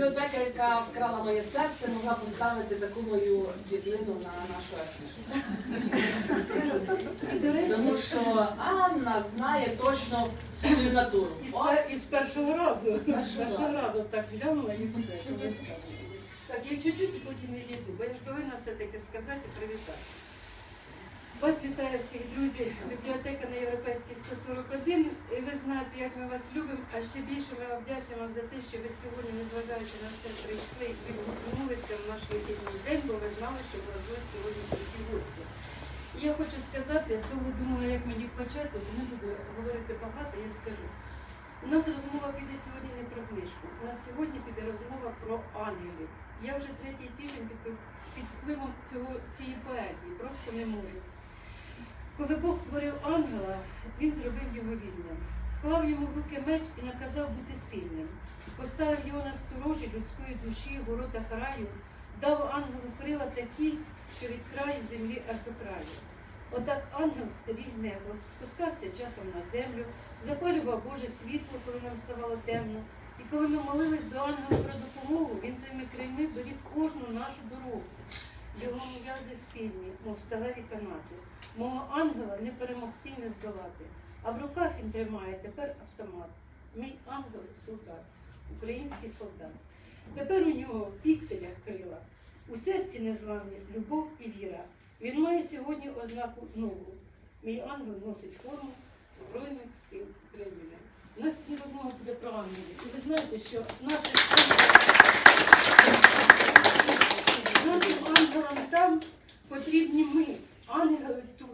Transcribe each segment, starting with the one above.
бібліотека, яка вкрала моє серце, могла поставити таку мою світлину на нашу афішу. І, Тому що Анна знає точно свою натуру. пер- із першого разу, з Першого разу так глянула і все. Так, я чуть-чуть і потім відійду, бо я ж повинна все-таки сказати і привітати. Вас вітаю всіх, друзі, бібліотека на Європейській 141. І ви знаєте, як ми вас любимо, а ще більше ми вам вам за те, що ви сьогодні, незважаючи на все, прийшли і відгукнулися в наш вихідний день, бо ви знали, що ось сьогодні такі гості. І я хочу сказати, я довго думала, як мені почати, не буду говорити багато, я скажу. У нас розмова піде сьогодні не про книжку. У нас сьогодні піде розмова про ангелів. Я вже третій тиждень під впливом цієї поезії, просто не можу. Коли Бог творив ангела, він зробив його вільним, вклав йому в руки меч і наказав бути сильним, поставив його на сторожі людської душі в воротах раю, дав ангелу крила такі, що від краю землі аж до краю. Отак ангел стеріг небо, спускався часом на землю, запалював Боже світло, коли нам ставало темно. І коли ми молились до ангела про допомогу, він своїми крильми беріг кожну нашу дорогу. Його м'язи сильні, мов сталеві канати. Мого ангела не перемогти, не здолати. А в руках він тримає тепер автомат. Мій ангел солдат, український солдат. Тепер у нього в пікселях крила. У серці незламні любов і віра. Він має сьогодні ознаку нову. Мій ангел носить форму Збройних сил України. У нас сьогодні розмова буде про ангелів. І ви знаєте, що наші нашим ангелам там потрібні ми, ангели тут.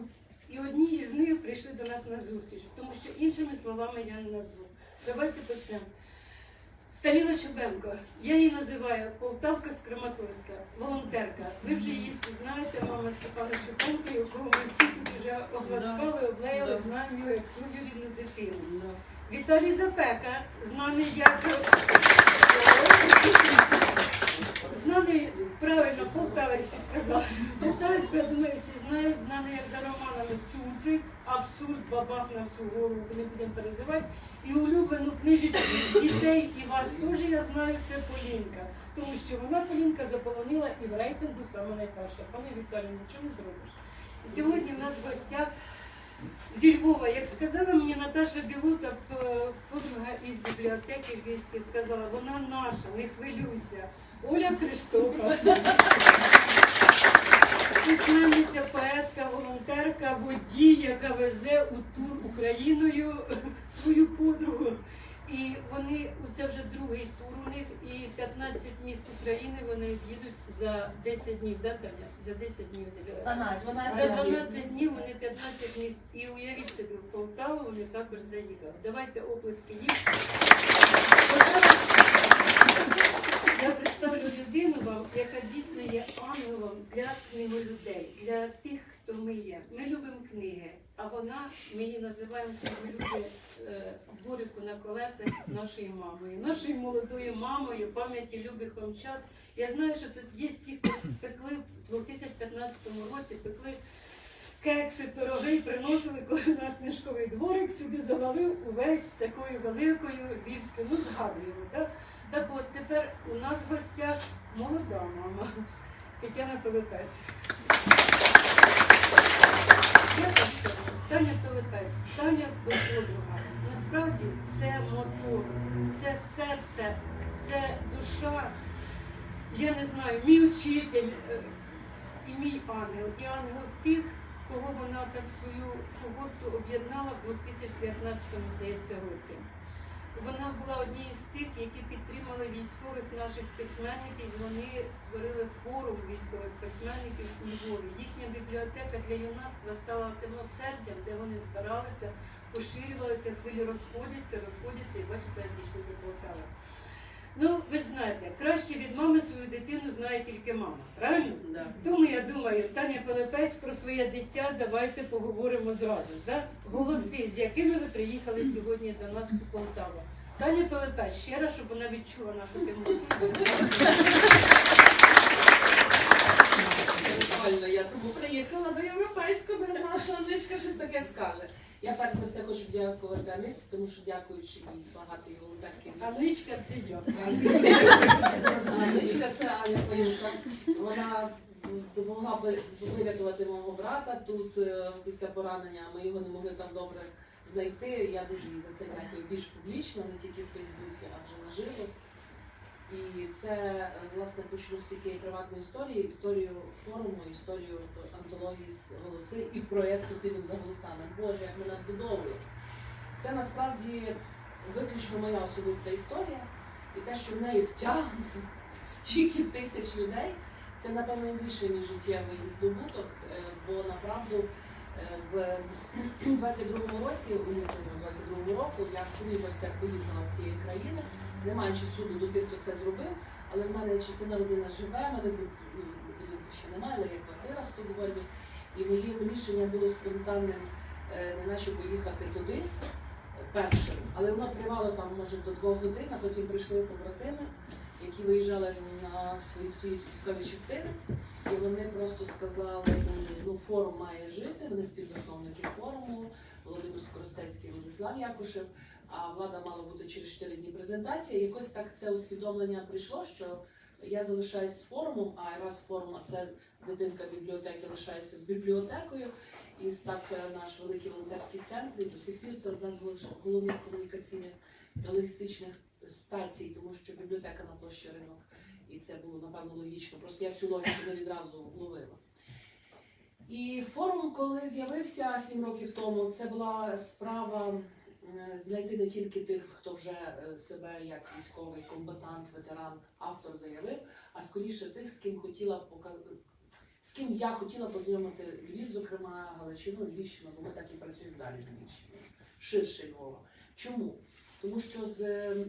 І одні із них прийшли до нас на зустріч, тому що іншими словами я не назву. Давайте почнемо. Сталіна Чубенко, я її називаю Полтавка з Краматорська, волонтерка. Ви вже її всі знаєте, мама Степана Чубенка, якого ми всі тут вже обласкали, облеяли, знаємо його як свою рідну дитину. Віталій Запека, знаний як знаний правильно, полтавець підказав. Полтавець, я думаю, всі знають, знаний як за романами Цуцик, абсурд, бабах на всю голову, не будемо перезивати. І улюблену книжечку дітей і вас теж я знаю, це Полінка. Тому що вона Полінка заполонила і в рейтингу саме найперша. Пане Віталію, нічого не зробиш. Сьогодні в нас в гостях зі Львова, як сказала мені Наташа Білута, подруга із бібліотеки Львівської, сказала, вона наша, не хвилюйся. Оля Криштопа. Письменниця, поетка, волонтерка, водій, яка везе у тур Україною свою подругу. І вони, це вже другий тур у них, і 15 міст України вони їдуть за 10 днів, да, Таня? За 10 днів дивилася. 12 За 12 днів вони 15 міст. І уявіть собі, в Полтаву вони також заїхали. Давайте оплески їм. Я представлю людину вам, яка дійсно є ангелом для книголюдей, для тих, хто ми є. Ми любимо книги, а вона, ми її називаємо книголюди е, дворику на колесах нашою мамою, нашою молодою мамою, пам'яті любих омчат. Я знаю, що тут є ті, хто пекли в 2015 році, пекли кекси, пироги, приносили, коли нас книжковий дворик сюди завалив увесь такою великою львівською, ну згадуємо, так? Так от тепер у нас в гостях молода мама Тетяна Пилипець. Я так Таня Пилипець, Таня подруга. Насправді це мотор, це серце, це душа. Я не знаю, мій учитель е, і мій ангел, і ангел тих, кого вона так свою когорту об'єднала в 2015 здається році. Вона була однією з тих, які підтримали військових наших письменників. Вони створили форум військових письменників у Львові. Їхня бібліотека для юнацтва стала темносердям, де вони збиралися, поширювалися, хвилі розходяться, розходяться і бачите, аж дійшли до Полтави. Ну, ви ж знаєте, краще від мами свою дитину знає тільки мама, правильно? Да. Тому я думаю, Таня Пилипець про своє дитя давайте поговоримо зразу. Да? Голоси, з якими ви приїхали сьогодні до нас у Полтаву. Таня Пилипець, ще раз, щоб вона відчула нашу. Нормально, я тому приїхала до європейського, не знала, що Андрічка щось таке скаже. Я перш за все хочу подякувати Андрійці, тому що дякуючи їй багато її волонтерських. Андрічка, це я. жінка. Вона допомогла вирятувати мого брата тут е, після поранення. Ми його не могли там добре знайти. Я дуже їй за це дякую більш публічно, не тільки в Фейсбуці, а вже наживо. І це е, власне почну з цієї приватної історії, історію форуму, історію антології голоси і проєкту «Слідом за голосами. Боже, як ми надбудовуємо. Це насправді виключно моя особиста історія, і те, що в неї втягнуто стільки тисяч людей, це напевно найбільший мій життєвий здобуток, е, бо направду в 22-му році, у лютому 22-му року, я все поїхала в цієї країни, не маючи суду до тих, хто це зробив, але в мене частина родина живе, в мене будинку ще немає, але є квартира в Стокгольмі. І моє рішення було спонтанним, е, не наче поїхати туди е, першим. Але воно тривало там, може, до двох годин, а потім прийшли побратими, які виїжджали на свої військові частини. І вони просто сказали, ну форум має жити, вони співзасновники форуму, Володимир Скоростецький, Владислав Якушев. А влада мала бути через 4 дні презентація. Якось так це усвідомлення прийшло, що я залишаюсь з форумом, а раз форум це дитинка бібліотеки лишається з бібліотекою. І стався наш великий волонтерський центр. І до сих пір це одна з головних комунікаційних та логістичних стацій, тому що бібліотека на площі ринок. І це було напевно логічно. Просто я цю логіку не відразу вловила. І форум, коли з'явився сім років тому, це була справа е, знайти не тільки тих, хто вже е, себе як військовий комбатант, ветеран, автор заявив, а скоріше тих, з ким хотіла показати. З ким я хотіла познайомити Львів, зокрема Галичину, Львівщину, бо ми так і працюємо далі з Львівщиною, ширше Львова. Чому? Тому що з е,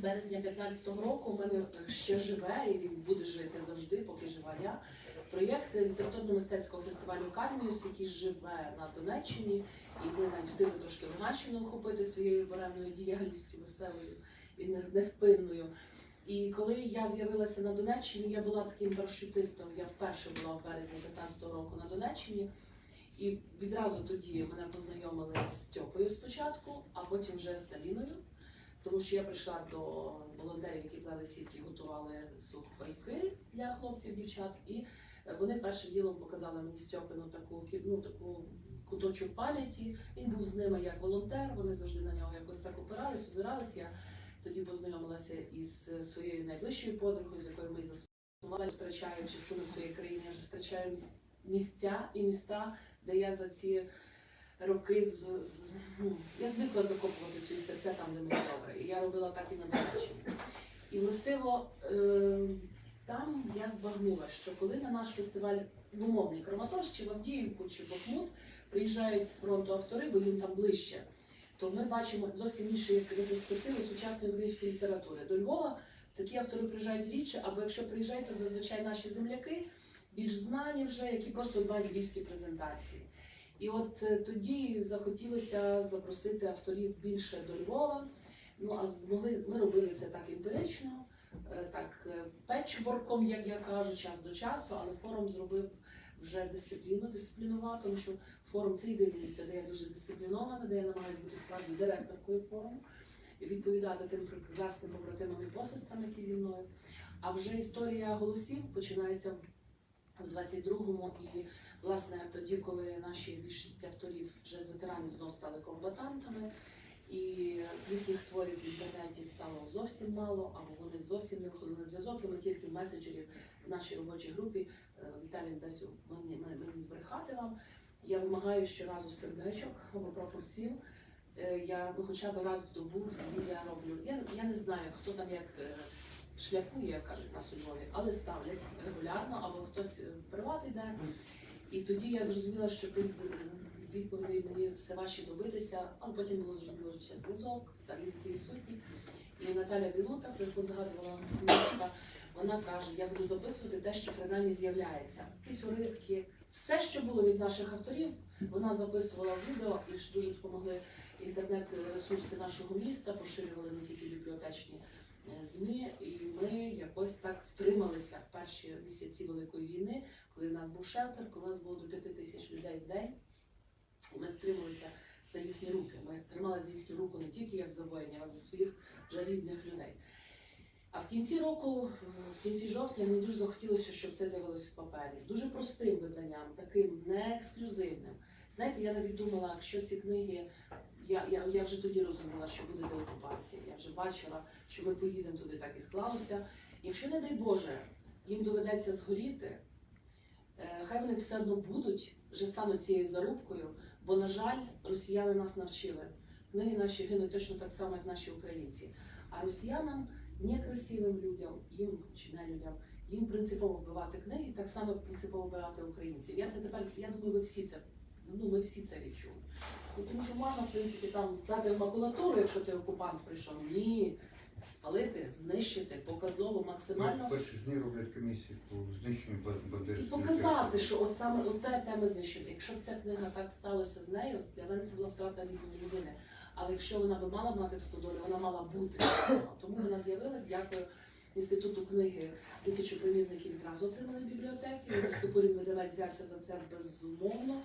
березня 15-го року у мене ще живе і буде жити завжди, поки жива я. Проєкт літературно-мистецького фестивалю Кальміус, який живе на Донеччині, і ми навіть встигли трошки Луганщину охопити своєю буремною діяльністю, веселою і невпинною. І коли я з'явилася на Донеччині, я була таким парашутистом. Я вперше була в березні 15-го року на Донеччині. І відразу тоді мене познайомили з Тьопою спочатку, а потім вже з Таліною. Тому що я прийшла до волонтерів, які плели сітки, готували сухпайки для хлопців, дівчат. І е, вони першим ділом показали мені Стьопину таку ну, таку куточок пам'яті. Він був з ними як волонтер. Вони завжди на нього якось так опирались, озирались. Я тоді познайомилася із е, своєю найближчою подругою, з якою ми заснували, втрачаю частину своєї країни, я вже втрачаю місця і міста, де я за ці роки з, з- ну, я звикла закопувати свої серця там, де мені добре. І я робила так і на Донеччині. І властиво е, там я збагнула, що коли на наш фестиваль в умовний Краматорськ, чи в Авдіївку, чи в Бахмут приїжджають з фронту автори, бо їм там ближче, то ми бачимо зовсім іншу як ретроспективу сучасної української літератури. До Львова такі автори приїжджають рідше, або якщо приїжджають, то зазвичай наші земляки більш знані вже, які просто мають львівські презентації. І от е, тоді захотілося запросити авторів більше до Львова. Ну а змогли ми робили це так емпірично, е, так е, печворком, як я кажу, час до часу, але форум зробив вже дисципліну, дисциплінував, тому що форум це єдине місце, де я дуже дисциплінована, де я намагаюся бути справді директоркою форуму і відповідати тим прекрасним побратимам і посестрам, які зі мною. А вже історія голосів починається в 22-му і власне тоді, коли наші більшість авторів вже з ветеранів знов стали комбатантами, і їхніх творів в інтернеті стало зовсім мало, або вони зовсім не виходили на зв'язок, ми тільки меседжерів в нашій робочій групі е, Віталій десь мені, мені, збрехати вам. Я вимагаю щоразу сердечок або прапорців. Е, Я ну, хоча б раз в добу я роблю. Я, я не знаю, хто там як шляпує, як кажуть нас у Львові, але ставлять регулярно, або хтось е, приват йде. І тоді я зрозуміла, що тих відповідей мені все важче добитися, але потім було зрозуміло, що зв'язок, старі відсутні. І Наталя Білута, про яку згадувала Мішка, вона каже, я буду записувати те, що принаймні з'являється. Якісь уривки, все, що було від наших авторів, вона записувала в відео і ж дуже допомогли інтернет-ресурси нашого міста, поширювали не тільки бібліотечні ЗМІ, і ми якось так втрималися в перші місяці Великої війни, коли в нас був шелтер, коли нас було до п'яти тисяч людей в день. Ми втрималися за їхні руки. Ми тримали за їхню руку не тільки як за воїнів, а за своїх вже рідних людей. А в кінці року, в кінці жовтня, мені дуже захотілося, щоб це з'явилося в папері. Дуже простим виданням, таким не ексклюзивним. Знаєте, я навіть думала, якщо ці книги, я, я, я вже тоді розуміла, що буде деокупація. Я вже бачила, що ми поїдемо туди, так і склалося. Якщо, не дай Боже, їм доведеться згоріти, е, хай вони все одно будуть, вже стануть цією зарубкою, бо, на жаль, росіяни нас навчили. Книги наші гинуть точно так само, як наші українці. А росіянам, некрасивим людям, їм чи не людям, їм принципово вбивати книги, так само принципово вбивати українців. Я це тепер, я думаю, ви всі це, ну ми всі це відчули. Ну, Тому що можна, в принципі, там здати в макулатуру, якщо ти окупант прийшов. Ні. Спалити, знищити, показово, максимально. Ну, Перші ж дні роблять комісії по знищенню І бандерських. показати, що от саме от те теми знищення. Якщо б ця книга так сталося з нею, для мене це була втрата рідної людини. Але якщо вона би мала мати таку долю, вона мала бути. Тому вона з'явилась. Дякую інституту книги. Тисячу примірників відразу отримали в бібліотеки. Листопорів видавець взявся за це безумовно.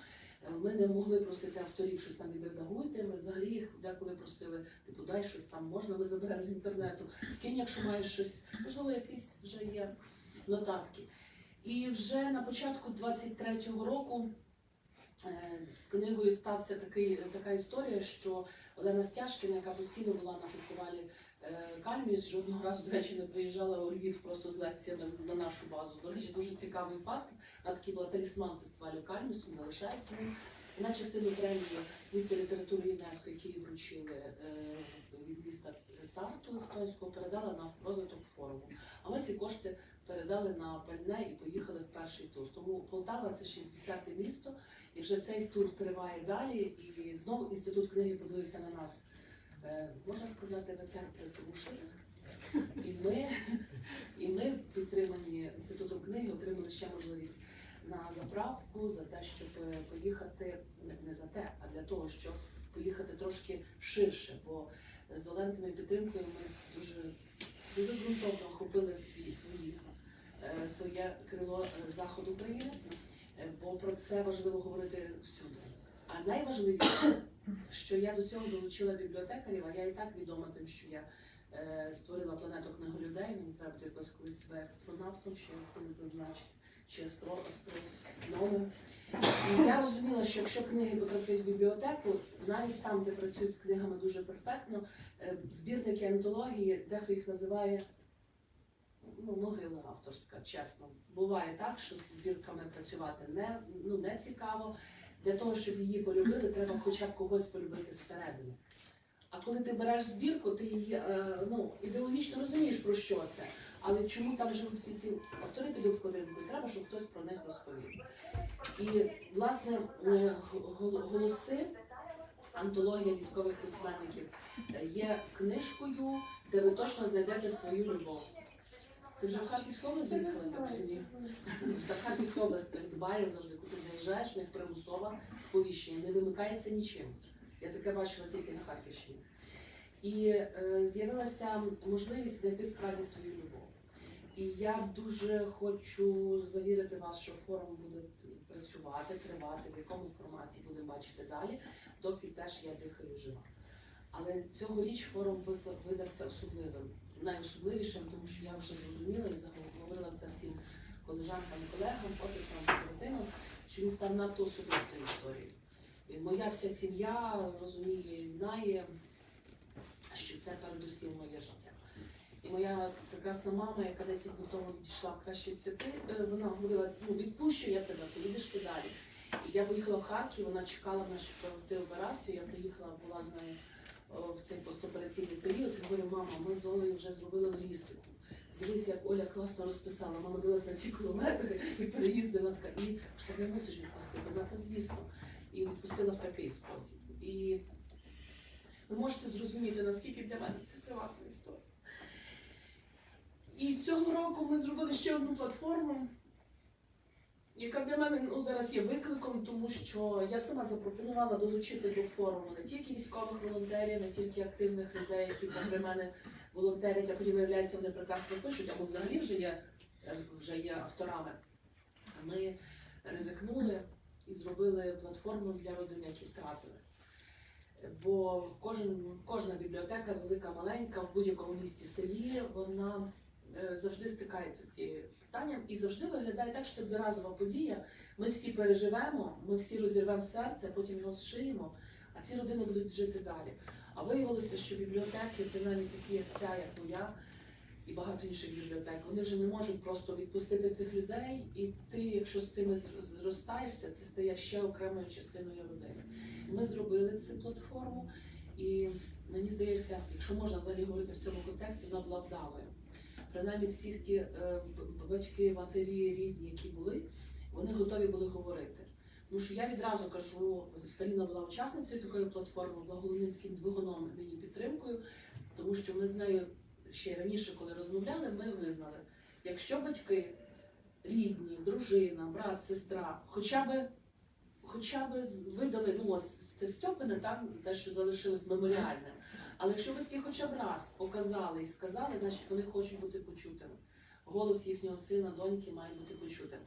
Ми не могли просити авторів щось там відредагуйте. Ми взагалі їх деколи просили, типу, дай щось там можна, ми заберемо з інтернету. Скинь, якщо маєш щось, можливо, якісь вже є нотатки. І вже на початку 23-го року е, з книгою стався такий, така історія, що Олена Стяжкіна, яка постійно була на фестивалі е, Кальміус, жодного разу, до речі, не приїжджала у Львів просто з лекціями на нашу базу. До речі, дуже цікавий факт. Вона такий була талісман фестивалю Кальміус, він залишається ним. І на частину премії міста літератури ЮНЕСКО, які вручили е, від міста Тарту Естонського, передала на розвиток форуму. А ми ці кошти передали на пальне і поїхали в перший тур. Тому Полтава це 60-те місто, і вже цей тур триває далі. І знову інститут книги подивився на нас. Е, можна сказати, витерти тому І ми, і ми підтримані інститутом книги отримали ще можливість на заправку за те, щоб поїхати не- за те, а для того, щоб поїхати трошки ширше. Бо з Оленкиною підтримкою ми дуже дуже ґрунтовно охопили свій свої е, своє крило е, заходу України, бо про це важливо говорити всюди. А найважливіше, що я до цього залучила бібліотекарів, а я і так відома тим, що я е, створила планету книголюдей. Мені треба буде якось колись себе астронавтом, ще з ким зазначити, чи астро, астрономом. І я розуміла, що якщо книги потраплять в бібліотеку, навіть там, де працюють з книгами дуже перфектно, е, збірники антології, дехто їх називає ну, могила авторська, чесно. Буває так, що з збірками працювати не, ну, не цікаво. Для того, щоб її полюбили, треба хоча б когось полюбити зсередини. А коли ти береш збірку, ти її е, ну, ідеологічно розумієш, про що це. Але чому там живуть всі ці автори під обкладинкою, треба, щоб хтось про них розповів. І, власне, е, голоси, антологія військових письменників е, є книжкою, де ви точно знайдете свою любов. Ти вже в Харківську область заїхала, так розумію? Та Харківська область дбає завжди, коли ти заїжджаєш, в них примусова сповіщення, не вимикається нічим. Я таке бачила тільки на Харківщині. І е, з'явилася можливість знайти справді свою любов. І я дуже хочу завірити вас, що форум буде працювати, тривати, в якому форматі будемо бачити далі, доки теж я дихаю жива. Але цьогоріч форум видався особливим, найособливішим, тому що я вже зрозуміла і заговорила це всім колежанкам колегам, посестрам побратимам, що він став надто особистою історією. І моя вся сім'я розуміє і знає, що це передусім моє життя. І моя прекрасна мама, яка 10 днів тому відійшла в кращі святи, е, вона говорила, ну відпущу я тебе, поїдеш ти далі. І я поїхала в Харків, вона чекала на провести операцію. Я приїхала, була з нею в цей постопераційний період. І говорю, мама, ми з Олею вже зробили логістику. Дивись, як Оля класно розписала. Мама дивилася на ці кілометри і переїзди. Вона така, і що не мусиш відпустити. Вона та звісно. І відпустила в такий спосіб. І ви можете зрозуміти, наскільки для мене це приватна історія. І цього року ми зробили ще одну платформу, яка для мене ну, зараз є викликом, тому що я сама запропонувала долучити до форуму не тільки військових волонтерів, не тільки активних людей, які попри мене волонтерять, а потім виявляється, вони прекрасно пишуть, або взагалі вже є, е, вже є авторами. Ми ризикнули і зробили платформу для родин, які втратили. Бо кожен, кожна бібліотека, велика, маленька, в будь-якому місті селі, вона завжди стикається з цією питанням і завжди виглядає так, що це буде разова подія. Ми всі переживемо, ми всі розірвемо серце, потім його зшиємо, а ці родини будуть жити далі. А виявилося, що бібліотеки, принаймні такі, як ця, як моя, і багато інших бібліотек, вони вже не можуть просто відпустити цих людей, і ти, якщо з цими зр- зростаєшся, це стає ще окремою частиною родини. Ми зробили цю платформу, і мені здається, якщо можна взагалі говорити в цьому контексті, вона була вдалою. Принаймні всі ті е, батьки, матері, рідні, які були, вони готові були говорити. Тому що я відразу кажу, Сталіна була учасницею такої платформи, була головним таким двигуном мені підтримкою, тому що ми з нею ще раніше, коли розмовляли, ми визнали, якщо батьки, рідні, дружина, брат, сестра, хоча б хоча б видали ну, ось те Стьопине, так, те, що залишилось меморіальним. Але якщо батьки хоча б раз показали і сказали, значить вони хочуть бути почутими. Голос їхнього сина, доньки має бути почутим.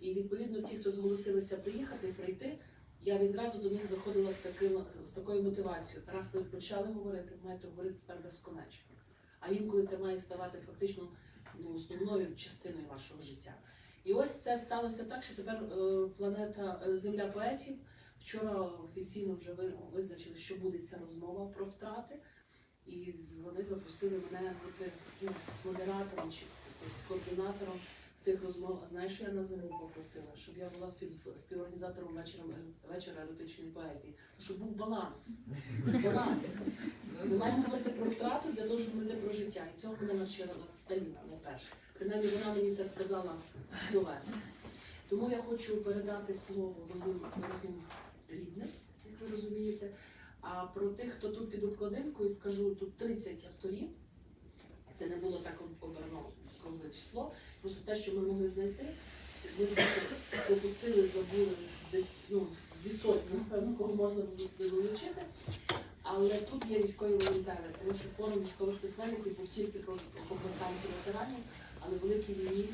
І відповідно ті, хто зголосилися приїхати і прийти, я відразу до них заходила з таким з такою мотивацією. Раз ви почали говорити, маєте говорити тепер безконечно. А інколи це має ставати фактично ну, основною частиною вашого життя. І ось це сталося так, що тепер е, планета е, Земля поетів вчора офіційно вже ви- визначили, що буде ця розмова про втрати. І вони запросили мене бути ну, з модератором чи якось координатором цих розмов. А знаєш, що я на зиму попросила? Щоб я була спів, співорганізатором вечора, вечора еротичної поезії, щоб був баланс. Баланс. Ми маємо говорити про втрату для того, щоб говорити про життя. І цього мене навчила Сталіна найперше. Принаймні вона мені це сказала словесно. Тому я хочу передати слово моїм дорогим рідним, як ви розумієте. А про тих, хто тут під обкладинкою, скажу тут 30 авторів. Це не було так оберно кругле число. Просто те, що ми могли знайти, ми пропустили, забули десь ну, зі сотні, напевно, кого можна було сюди вилучити. Але тут є військові волонтери, тому що форум військових письменників був тільки про побратимів ветеранів, але великій війні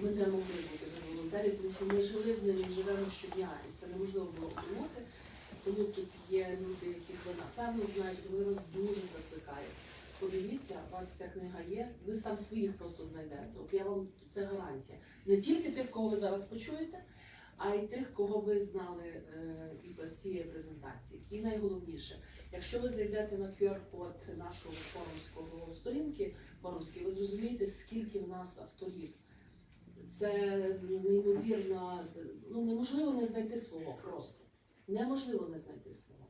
ми не могли бути без волонтерів, тому що ми жили з ними живемо щодня, і це неможливо було обминути. Тому тут є люди, яких ви напевно знаєте, я вас дуже закликаю. Подивіться, у вас ця книга є, ви сам своїх просто знайдете. От я вам це гарантія. Не тільки тих, кого ви зараз почуєте, а й тих, кого ви знали е, і без цієї презентації. І найголовніше, якщо ви зайдете на QR-код нашого форумського сторінки форумської, ви зрозумієте, скільки в нас авторів. Це неймовірно, ну неможливо не знайти свого просто. Неможливо не знайти свого.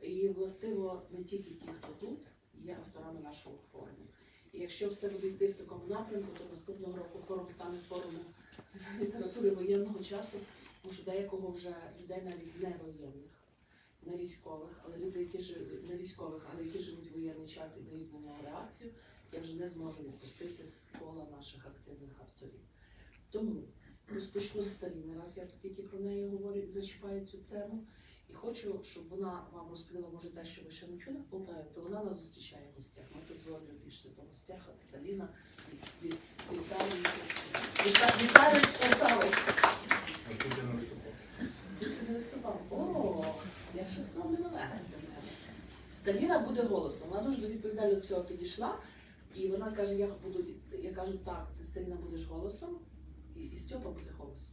І властиво не тільки ті, хто тут, є авторами нашого форуму. І якщо все буде йти в такому напрямку, то наступного року форум стане форумом літератури воєнного часу, тому що деякого вже людей навіть не воєнних, не військових, але люди, які живуть не військових, але які живуть воєнний час і дають на нього реакцію, я вже не зможу відпустити з кола наших активних авторів. Тому розпочну з Сталіни, раз я тут тільки про неї говорю і зачіпаю цю тему. І хочу, щоб вона вам розповіла, може, те, що ви ще не чули в Полтаві, то вона нас зустрічає в гостях. Ми тут з вами більше до гостях, от Сталіна. Від- від- Вітаю, Віта- вітаю з Полтави. Тут я не виступав. О, я щось роблю нове. Сталіна буде голосом. Вона дуже відповідально до цього підійшла. І вона каже: я буду я кажу, так, ти Сталіна будеш голосом, і, і Стьопа буде голос.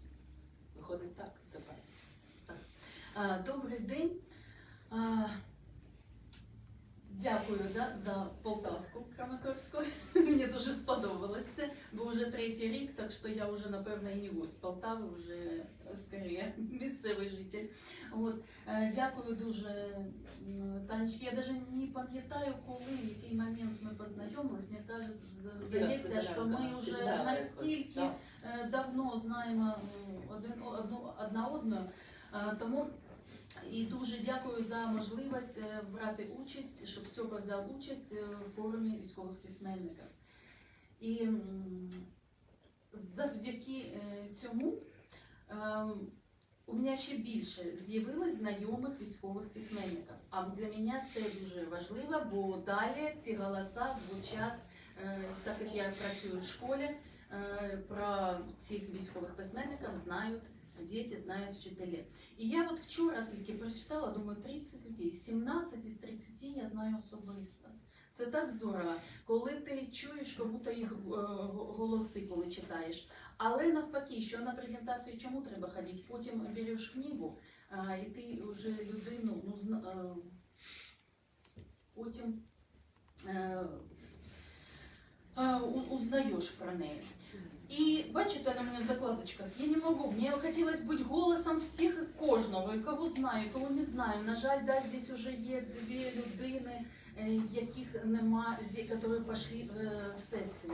Виходить так тепер. А, Добрий день. Дякую да, за Полтавку Краматорську. Мені дуже сподобалось це, бо вже третій рік, так що я вже, напевно, і не гость Полтави, вже скоріше місцевий житель. От. Е, Дякую дуже, Танечки. Я навіть не пам'ятаю, коли, в який момент ми познайомились. Мені каже, здається, що ми вже настільки е, давно знаємо один одну одна одну. Е, Тому і дуже дякую за можливість е, брати участь, щоб Сьопа взяв участь е, в форумі військових письменників. І завдяки е, цьому е, у мене ще більше з'явилось знайомих військових письменників. А для мене це дуже важливо, бо далі ці голоса звучать, так як я працюю в школі, про цих військових письменників знають діти, знають вчителі. І я от вчора тільки прочитала, думаю, 30 людей, 17 із 30 я знаю особисто. Це так здорово, коли ти чуєш, будто їх е, голоси, коли читаєш. Але навпаки, що на презентацію чому треба ходити? Потім береш книгу, і ти вже людину ну, е, потім е, е, узнаєш про неї. І бачите на мене в закладочках, я не можу, мені хотілося бути голосом всіх і кожного, і кого знаю, і кого не знаю. На жаль, да, здесь вже є дві людини, е, яких нема, які пішли е, в сесію.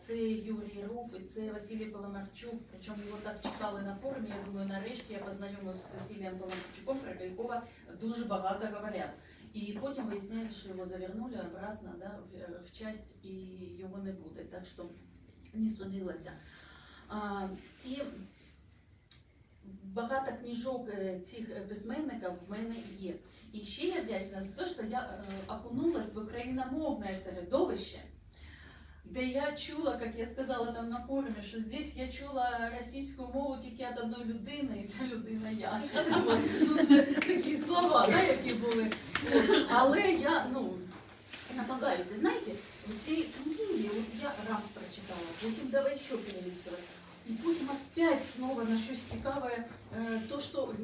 Це Юрій Руф і це Василій Паламарчук. Причому його так чекали на форумі. Я думаю, нарешті я познайомилася з Василієм Паламарчуком, про якого дуже багато говорять. І потім виясняється, що його завернули обратно да, в, в часть і його не буде. Так що не судилася. А, і багато книжок е, цих письменників в мене є. І ще я вдячна за те, що я е, окунулась в україномовне середовище, де я чула, як я сказала там на форумі, що здесь я чула російську мову тільки від одної людини, і ця людина я. Ну, це такі слова, да, які були. Але я, ну, нападаюся. Знаєте, в цій книгі я раз прочитала, потім давай ще перелистувати. І потім опять снова на щось цікаве, е, то, що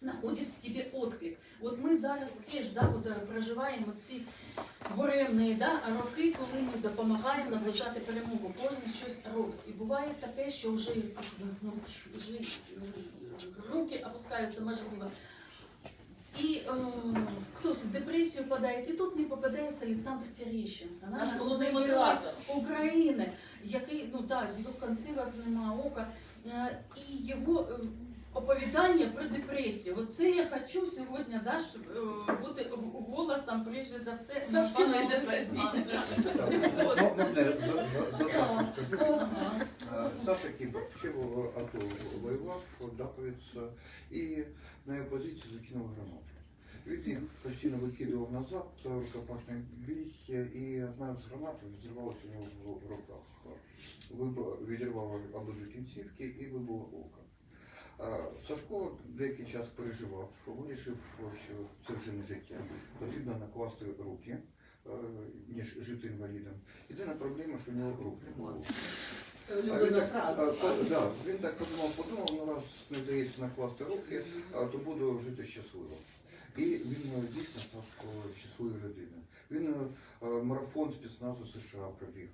знаходить в тебе отклик. От ми зараз всі ж да, от, е, проживаємо ці буремні да, роки, коли ми допомагаємо наближати перемогу. Кожен щось робить. І буває таке, що вже, ну, вже е, руки опускаються, можливо. І е, хтось в депресію падає, і тут не попадається Олександр Терещенко. Наш Наш головний мотиватор. Так, його консилах нема ока, е, і його е, оповідання про депресію. Оце я хочу сьогодні да, щоб, е, бути голосом, прежде за все. Олександра. За? Ага. Е, Саша Кіпер ще в АТО воював, даповець, і на його позиції закинув гранату. Він постійно викидував назад, рукопашний бій, і одна з гранат відірвалася у нього в- в руках. Відірвала обидві кінцівки і вибило око. Е, Сашко деякий час переживав, вирішив, що це вже не життя. Потрібно накласти руки, е, ніж жити інвалідом. Єдина проблема, що у нього рук не було. Він так, да, він так подумав, подумав, ну раз не вдається накласти руки, то буду жити щасливо. І він е, дійсно став е, щасливою людиною. Він е, марафон спецназу США пробіг.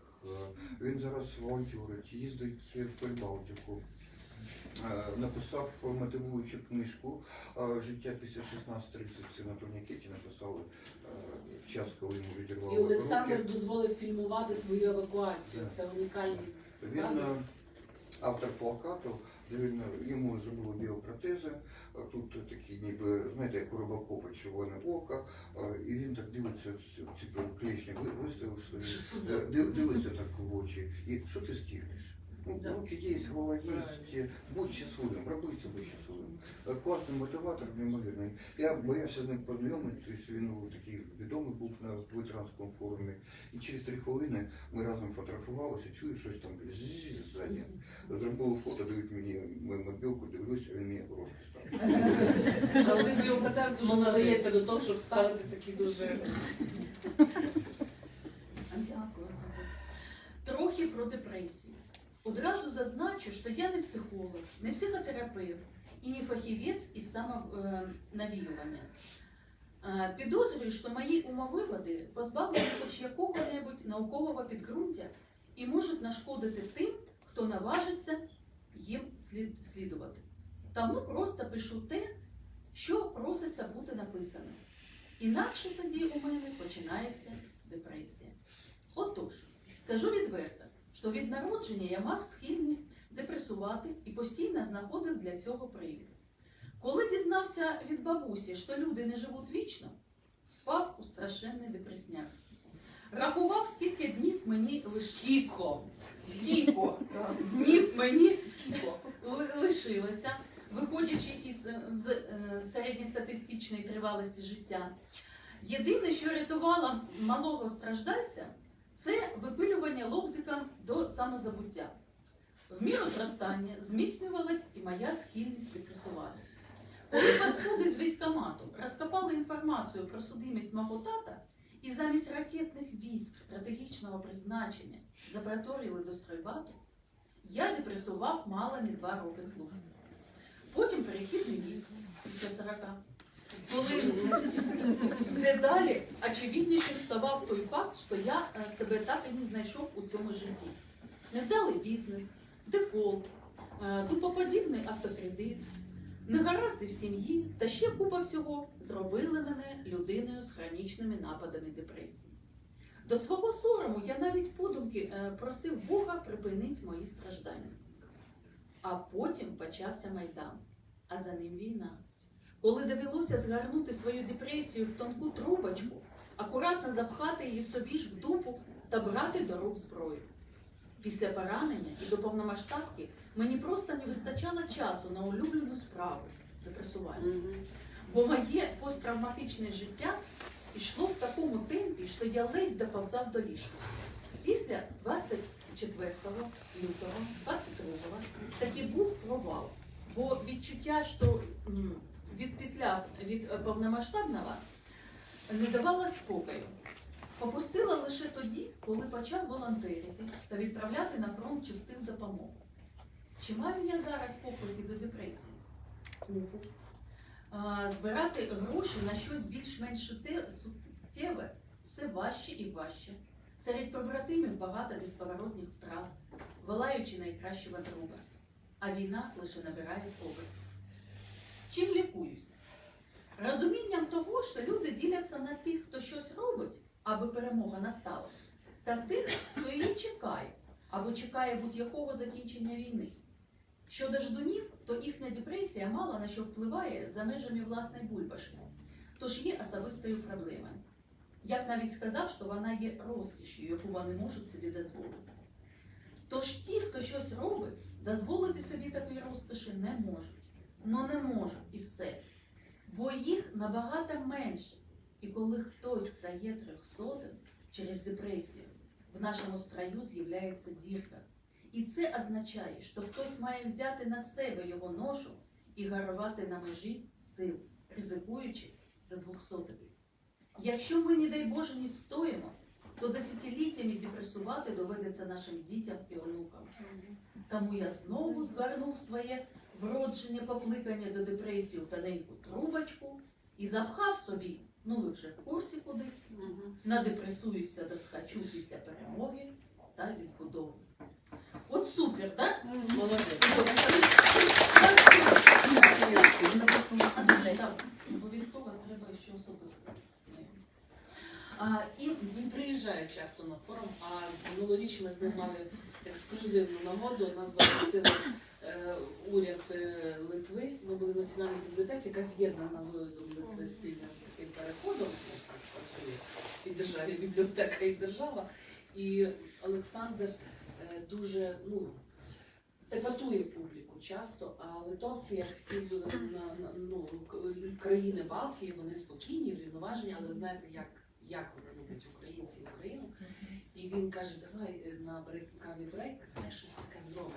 Він зараз волонтерить, їздить в Прибалтику. Написав мотивуючу книжку Життя після 16.30 це на турнікеті написали час, коли йому відірвали І Олександр руки. дозволив фільмувати свою евакуацію. Це унікальний. Він автор плакату, йому зробили біопротези. а Тут такі ніби, знаєте, як у Робокопа червоне око, е, і він так дивиться, ці клешні виставив е, дивиться так в очі. І що ти скигнеш? Ну, Да. руки є, голова будь щасливим, роби це будь щасливим. Е, Класний мотиватор, неймовірний. Я боявся з ним познайомитися, він був такий відомий був на ветеранському форумі. І через три хвилини ми разом фотографувалися, чую щось там ззаді. Зробили фото, дають мені мою мобілку, дивлюся, він мені рожки став. Але один біопротез дуже надається до того, щоб ставити такі дуже Дякую. Трохи про депресію. Одразу зазначу, що я не психолог, не психотерапевт і не фахівець із самонавіювання. Підозрюю, що мої умовиводи позбавлені хоч якого-небудь наукового підґрунтя і можуть нашкодити тим, хто наважиться їм слідувати. Тому просто пишу те, що проситься бути написаним. Інакше тоді у мене починається депресія. Отож, скажу відверто, що від народження я мав схильність депресувати і постійно знаходив для цього привід. Коли дізнався від бабусі, що люди не живуть вічно, впав у страшенний депресняк. Рахував, скільки днів мені лиш... Скіко. Днів мені лишилося, виходячи із з е, середньостатистичної тривалості життя. Єдине, що рятувало малого страждальця, це випилювання лобзиком до самозабуття. В міру зростання зміцнювалась і моя схильність депресувати. Коли паскуди з військомату розкопали інформацію про судимість мого тата і замість ракетних військ стратегічного призначення запроторили до стройбату, я депресував мало не два роки служби. Потім перехідний вік після 40. Коли дедалі очевиднішим ставав той факт, що я е, себе так і не знайшов у цьому житті. Невдалий бізнес, дефолт, е, тупоподібний автокредит, негаразди в сім'ї та ще купа всього зробили мене людиною з хронічними нападами депресії. До свого сорому я навіть подумки е, просив Бога припинити мої страждання. А потім почався майдан, а за ним війна. Коли довелося згорнути свою депресію в тонку трубочку, акуратно запхати її собі ж в дупу та брати до рук зброю. Після поранення і до повномасштабки мені просто не вистачало часу на улюблену справу депресування. Бо моє посттравматичне життя йшло в такому темпі, що я ледь доповзав до ліжка. Після 24 лютого, 22 таки був провал. Бо відчуття, що м, відпетляв від е, повномасштабного, не давало спокою. Попустила лише тоді, коли почав волонтерити та відправляти на фронт частин допомогу. Чи маю я зараз поклики до депресії? А, Збирати гроші на щось більш-менш суттєве все важче і важче. Серед побратимів багато безповоротних втрат, волаючи найкращого друга. А війна лише набирає оберт. Чим лікуюся? Розумінням того, що люди діляться на тих, хто щось робить, аби перемога настала, та тих, хто її чекає, або чекає будь-якого закінчення війни. Щодо ждунів, то їхня депресія мало на що впливає за межами власної бульбашки, тож є особистою проблемою. Я б навіть сказав, що вона є розкішю, яку вони можуть собі дозволити. Тож ті, хто щось робить, дозволити собі такої розкоші не можуть. Ну не можуть і все. Бо їх набагато менше. І коли хтось стає трьохсотим через депресію, в нашому строю з'являється дірка. І це означає, що хтось має взяти на себе його ношу і гарувати на межі сил, ризикуючи за двохсотитись. Якщо ми, не дай Боже, не встоїмо, то десятиліттями депресувати доведеться нашим дітям і онукам. Тому я знову згорнув своє вроджене покликання до депресії в тоненьку трубочку і запхав собі, ну ви вже в курсі куди, надепресуюся до схачу після перемоги та відбудови. От супер, так? Молодець. А дуже так, обов'язково треба ще особисто. А, і Він приїжджає часто на форум, а минулоріч ми з ним мали ексклюзивну нагоду. Нас запросили уряд е, Литви. Ми були в національній бібліотеці, яка з'єднана з урядом Литви спільним таким переходом. Так працює в цій державі бібліотека і держава. І Олександр е, дуже ну, епатує публіку часто, а литовці, як всі люди на, ну, країни Балтії, вони спокійні, врівноважені, але ви знаєте, як, як вони люблять українців і Україну. І він каже, давай е, на брейк, брейк, щось таке зробимо.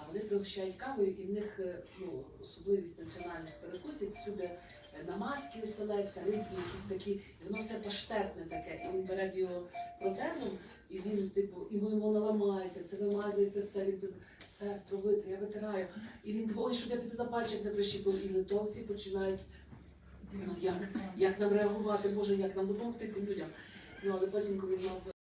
А вони пригощають кавою, і в них е, ну, особливість національних перекусів всюди е, намазки оселедця, рибні, якісь такі, і воно все паштетне таке. І він бере біопротезом, і він, типу, і воно ламається, це вимазується все, він типу, сестру витри, я витираю. І він ой, щоб я тобі за пальчик не прищепив. І литовці починають, ну як, як нам реагувати, Боже, як нам допомогти цим людям. Ну але потім, коли мав